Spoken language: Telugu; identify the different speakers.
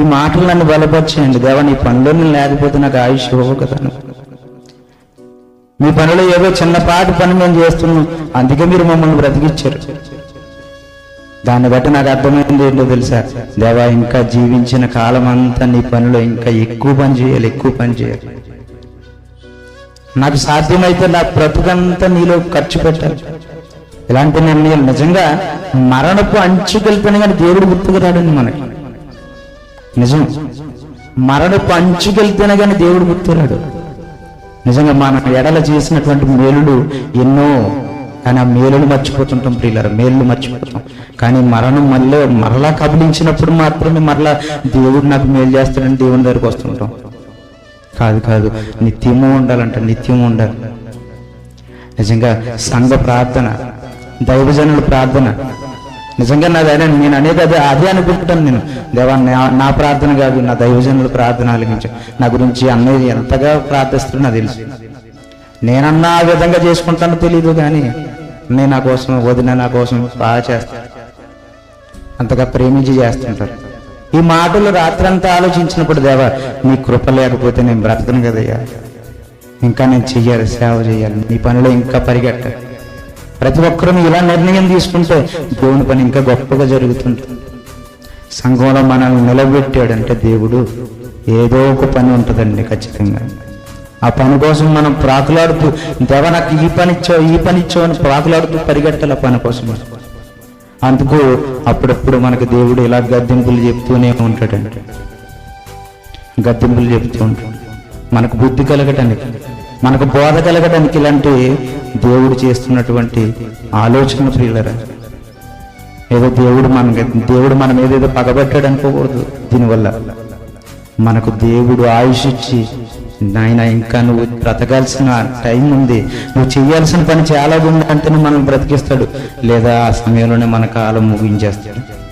Speaker 1: ఈ మాటలు నన్ను బలపరిచేయండి. దేవా నీ పనిలో నేను లేకపోతే నాకు ఆయుష్ ఇవ్వవు కదా మీ పనిలో ఏదో చిన్నపాటి పని మేము చేస్తున్నాం అందుకే మీరు మమ్మల్ని బ్రతికిచ్చారు. దాన్ని బట్టి నాకు అర్థమైంది ఏంటో తెలుసా? దేవా ఇంకా జీవించిన కాలం అంతా నీ పనిలో ఇంకా ఎక్కువ పని చేయాలి ఎక్కువ పని చేయాలి. నాకు సాధ్యమైతే నా బ్రతుకంతా నీలో ఖర్చు పెట్టాలి. ఇలాంటి నిర్ణయాలు నిజంగా మరణపు అంచుకెళ్తాను కానీ దేవుడు గుర్తుకు రాడండి మనకి. నిజం. మరణ పంచుకెళ్తేనే కానీ దేవుడు గుర్తురాడు నిజంగా మన ఎడల చేసినటువంటి మేలులు ఎన్నో కానీ ఆ మేలును మర్చిపోతుంటాం ప్రియులారా మేలులు మర్చిపోతాం. కానీ మరణం మళ్ళీ మరలా కబలించినప్పుడు మాత్రమే మరలా దేవుడు నాకు మేలు చేస్తాడని దేవుని దగ్గరకు వస్తుంటాం. కాదు కాదు. నిత్యము ఉండాలంట నిత్యము ఉండాలి. నిజంగా సంఘ ప్రార్థన దైవజనుల ప్రార్థన నిజంగా నాది అదే నేను అనేది అదే అదే అనుకుంటాను నేను. దేవా నా- నా ప్రార్థన కాదు నా దైవజనుల ప్రార్థన అలిగించు నా గురించి అన్నయ్య ఎంతగా ప్రార్థిస్తున్నా తెలుసు. నేనన్నా ఆ విధంగా చేసుకుంటానో తెలియదు కానీ నేను నా కోసం వదిన నా కోసం బాగా చేస్తాను అంతగా ప్రేమించి చేస్తుంటారు. ఈ మాటలు రాత్రంతా ఆలోచించినప్పుడు దేవా నీ కృప లేకపోతే నేను బ్రతకను కదయ్యా. ఇంకా నేను చెయ్యాలి సేవ చేయాలి. నీ పనిలో ఇంకా పరిగెట్టాలి. ప్రతి ఒక్కరూ ఇలా నిర్ణయం తీసుకుంటే దేవుని పని ఇంకా గొప్పగా జరుగుతుంది. సంఘంలో మనల్ని నిలబెట్టాడంటే దేవుడు ఏదో ఒక పని ఉంటుందండి ఖచ్చితంగా. ఆ పని కోసం మనం ప్రాకులాడుతూ దేవ నాకు ఈ పని ఇచ్చావు ఈ పని ఇచ్చావు అని ప్రాకులాడుతూ పరిగెట్టాలి ఆ పని కోసం అందుకు అప్పుడప్పుడు మనకు దేవుడు ఇలా గద్దెంపులు చెప్తూనే ఉంటాడండి. గద్దెంపులు చెప్తూ ఉంటాడు. మనకు బుద్ధి కలగటానికి మనకు బోధ కలగడానికి ఇలాంటి దేవుడు చేస్తున్నటువంటి ఆలోచన ప్రియులరా? ఏదో దేవుడు మన దేవుడు మన మీద ఏదో అనుకోకూడదు దీనివల్ల. మనకు దేవుడు ఆయుష్ ఇచ్చి నాయన ఇంకా నువ్వు బ్రతకాల్సిన టైం ఉంది. నువ్వు చేయాల్సిన పని చాలా ఉంది అంటే మనం బ్రతికిస్తాడు. లేదా ఆ సమయంలోనే మన కాలం ముగించేస్తాడు.